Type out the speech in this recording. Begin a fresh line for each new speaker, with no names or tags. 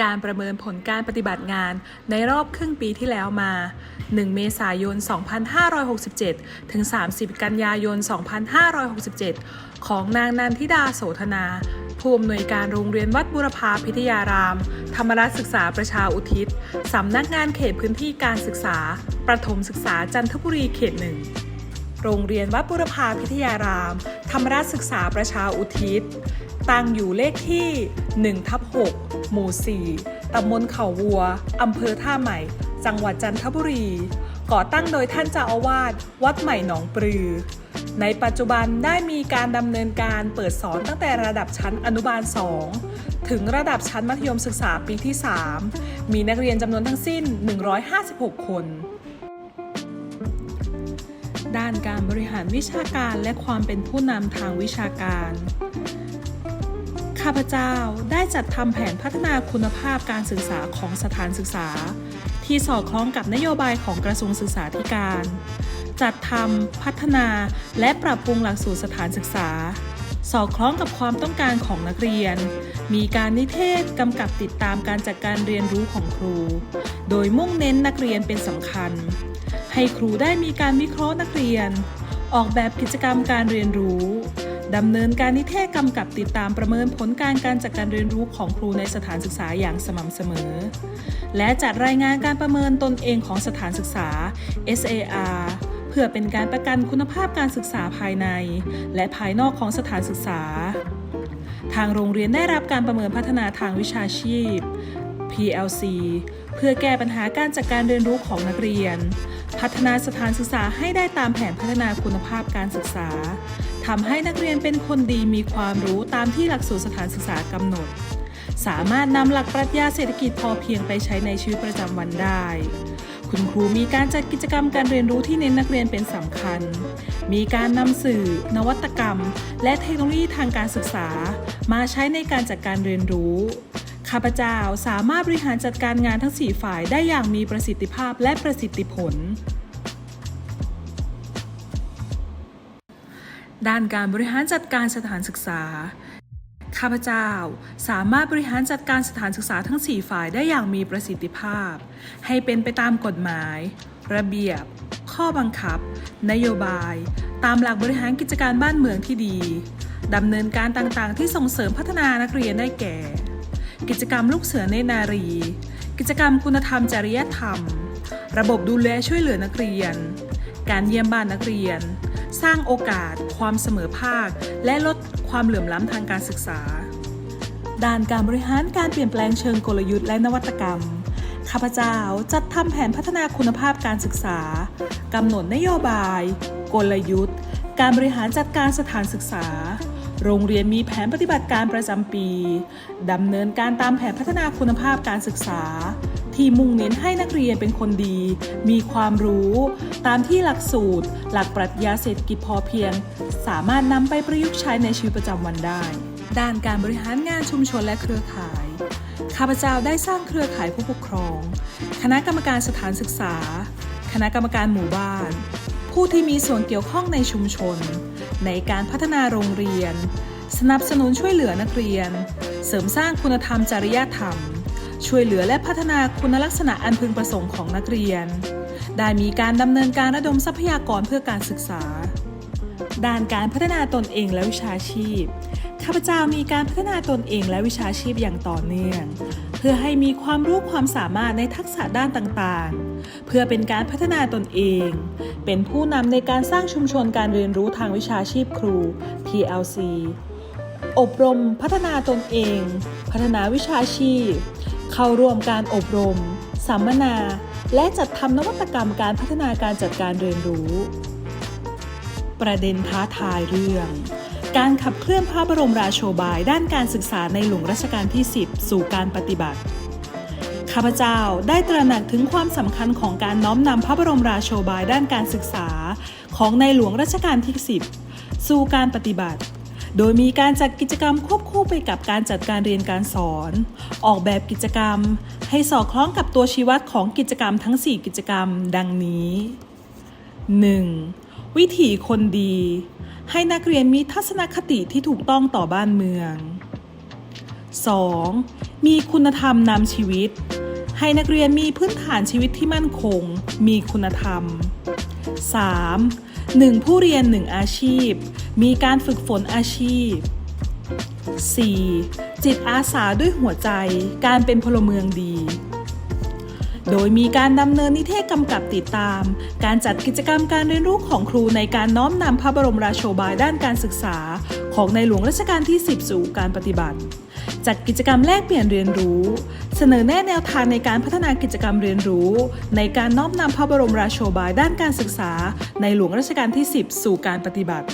การประเมินผลการปฏิบัติงานในรอบครึ่งปีที่แล้วมา 1 เมษายน 2567 ถึง 30 กันยายน 2567 ของนางนันทิดาโสธนา ผู้อำนวยการโรงเรียนวัดบุรพาพิทยาราม ธรรมรัฐศึกษาประชาอุทิศ สำนักงานเขตพื้นที่การศึกษา ประถมศึกษาจันทบุรีเขตหนึ่ง โรงเรียนวัดบุรพาพิทยาราม ธรรมราชศึกษาประชาอุทิศ ตั้งอยู่เลขที่1ทับ6 หมู่ 4 ตำบลเขาวัว อำเภอท่าใหม่ จังหวัดจันทบุรี ก่อตั้งโดยท่านเจ้าอาวาส วัดใหม่หนองปลือ ในปัจจุบันได้มีการดำเนินการเปิดสอนตั้งแต่ระดับชั้นอนุบาล 2 ถึงระดับชั้นมัธยมศึกษาปีที่ 3 มีนักเรียนจำนวนทั้งสิ้น 156 คนด้านการบริหารวิชาการและความเป็นผู้นำทางวิชาการ ข้าพเจ้าได้จัดทำแผนพัฒนาคุณภาพการศึกษาของสถานศึกษา ที่สอดคล้องกับนโยบายของกระทรวงศึกษาธิการ จัดทำพัฒนาและปรับปรุงหลักสูตรสถานศึกษา สอดคล้องกับความต้องการของนักเรียน มีการนิเทศกำกับติดตามการจัดการเรียนรู้ของครู โดยมุ่งเน้นนักเรียนเป็นสำคัญ ให้ครูได้มีการวิเคราะห์นักเรียน ออกแบบกิจกรรมการเรียนรู้ ดำเนินการนิเทศกำกับติดตามประเมินผลการการจัดการเรียนรู้ของครูในสถานศึกษาอย่างสม่ำเสมอ และจัดรายงานการประเมินตนเองของสถานศึกษา SAR เพื่อเป็นการประกันคุณภาพการศึกษาภายใน และภายนอกของสถานศึกษา ทางโรงเรียนได้รับการประเมินพัฒนาทางวิชาชีพ PLC เพื่อแก้ปัญหาการจัดการเรียนรู้ของนักเรียน พัฒนาสถานศึกษาให้ได้ตามแผนพัฒนาคุณภาพการศึกษา ทำให้นักเรียนเป็นคนดีมีความรู้ตามที่หลักสูตรสถานศึกษากำหนด สามารถนำหลักปรัชญาเศรษฐกิจพอเพียงไปใช้ในชีวิตประจำวันได้ คุณครูมีการจัดกิจกรรมการเรียนรู้ที่เน้นนักเรียนเป็นสำคัญ มีการนำสื่อ นวัตกรรม และเทคโนโลยีทางการศึกษา มาใช้ในการจัดการเรียนรู้ข้าพเจ้าสามารถบริหารจัดการงานทั้ง 4 ฝ่ายได้อย่างมีประสิทธิภาพและประสิทธิผล ด้านการบริหารจัดการสถานศึกษา ข้าพเจ้าสามารถบริหารจัดการสถานศึกษาทั้ง 4 ฝ่ายได้อย่างมีประสิทธิภาพ ให้เป็นไปตามกฎหมาย ระเบียบ ข้อบังคับ นโยบาย ตามหลักบริหารกิจการบ้านเมืองที่ดีดำเนินการต่างๆ ที่ส่งเสริมพัฒนานักเรียนได้แก่ กิจกรรมลูกเสือเนนารี กิจกรรมคุณธรรมจริยธรรม ระบบดูแลช่วยเหลือนักเรียน การเยี่ยมบ้านนักเรียน สร้างโอกาส ความเสมอภาค และลดความเหลื่อมล้ำทางการศึกษา ด้านการบริหารการเปลี่ยนแปลงเชิงกลยุทธ์และนวัตกรรม ข้าพเจ้าจัดทำแผนพัฒนาคุณภาพการศึกษากำหนดนโยบาย กลยุทธ์ การบริหารจัดการสถานศึกษา โรงเรียนมีแผนปฏิบัติการประจำปีดำเนินการตามแผนพัฒนาคุณภาพการศึกษา ที่มุ่งเน้นให้นักเรียนเป็นคนดี มีความรู้ ตามที่หลักสูตร หลักปรัชญาเศรษฐกิจพอเพียง สามารถนำไปประยุกต์ใช้ในชีวิตประจำวันได้ ด้านการบริหารงานชุมชนและเครือข่าย ข้าพเจ้าได้สร้างเครือข่ายผู้ปกครอง คณะกรรมการสถานศึกษา คณะกรรมการหมู่บ้าน ผู้ที่มีส่วนเกี่ยวข้องในชุมชน ในการพัฒนาโรงเรียน สนับสนุนช่วยเหลือนักเรียน เสริมสร้างคุณธรรมจริยธรรม ช่วยเหลือและพัฒนาคุณลักษณะอันพึงประสงค์ของนักเรียน ได้มีการดำเนินการระดมทรัพยากรเพื่อการศึกษา ด้านการพัฒนาตนเองและวิชาชีพ ข้าพเจ้ามีการพัฒนาตนเองและวิชาชีพอย่างต่อเนื่อง เพื่อให้มีความรู้ความสามารถในทักษะด้านต่างๆ เพื่อเป็นการพัฒนาตนเอง เป็นผู้นำในการสร้างชุมชนการเรียนรู้ทางวิชาชีพครู PLC อบรมพัฒนาตนเอง พัฒนาวิชาชีพ เข้าร่วมการอบรม สัมมนา และจัดทำนวัตกรรมการพัฒนาการจัดการเรียนรู้ ประเด็นท้าทายเรื่อง การขับเคลื่อนพระบรมราโชบายด้านการศึกษาในหลวงรัชกาลที่ 10 สู่การปฏิบัติ ข้าพเจ้าได้ตระหนักถึงความสำคัญของการน้อมนำพระบรมราโชบายด้านการศึกษา ของในหลวงรัชกาลที่ 10 สู่การปฏิบัติ โดยมีการจัดกิจกรรมควบคู่ไปกับการจัดการเรียนการสอน ออกแบบกิจกรรม ให้สอดคล้องกับตัวชี้วัดของกิจกรรมทั้ง 4 กิจกรรม ดังนี้ 1. วิถีคนดี ให้นักเรียนมีทัศนคติที่ถูกต้องต่อบ้านเมือง 2. มีคุณธรรมนำชีวิต ให้นักเรียนมีพื้นฐานชีวิตที่มั่นคง มีคุณธรรม 3. 1. ผู้เรียน 1 อาชีพ มีการฝึกฝนอาชีพ 4. จิตอาสาด้วยหัวใจ การเป็นพลเมืองดี โดยมีการดำเนินนิเทศกำกับติดตาม การจัดกิจกรรมการเรียนรู้ของครูในการน้อมนำพระบรมราโชบายด้านการศึกษา ของในหลวงรัชกาลที่ 10 สู่การปฏิบัติ จัดกิจกรรมแลกเปลี่ยนเรียนรู้ เสนอแนะแนวทางในการพัฒนากิจกรรมเรียนรู้ ในการน้อมนำพระบรมราโชบายด้านการศึกษา ในหลวงรัชกาลที่ 10 สู่การปฏิบัติ